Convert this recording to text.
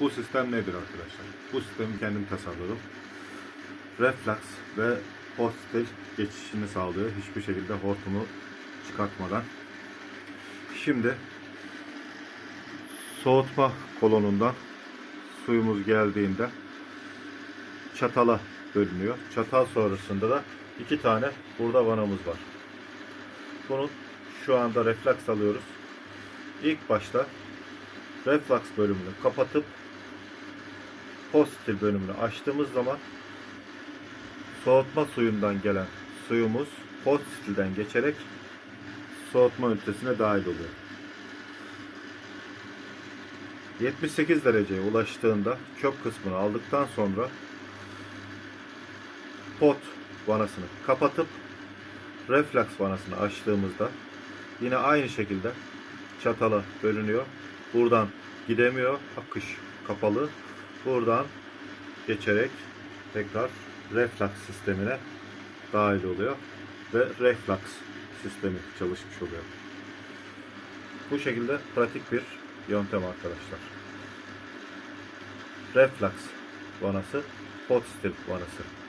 Bu sistem nedir arkadaşlar? Bu sistemi kendim tasarladım. Reflux ve stil geçişini sağlıyor. Hiçbir şekilde hortumu çıkartmadan. Şimdi soğutma kolonundan suyumuz geldiğinde çatala bölünüyor. Çatal sonrasında da iki tane burada vanamız var. Bunun şu anda refleks alıyoruz. İlk başta reflux bölümünü kapatıp pozitif bölümünü açtığımız zaman soğutma suyundan gelen suyumuz pozitiften geçerek soğutma ünitesine dahil oluyor. 78 dereceye ulaştığında çöp kısmını aldıktan sonra pot vanasını kapatıp reflux vanasını açtığımızda yine aynı şekilde çatala bölünüyor. Buradan gidemiyor. Akış kapalı. Buradan geçerek tekrar reflux sistemine dahil oluyor ve reflux sistemi çalışmış oluyor. Bu şekilde pratik bir yöntem arkadaşlar. Reflux vanası, hot steel vanası.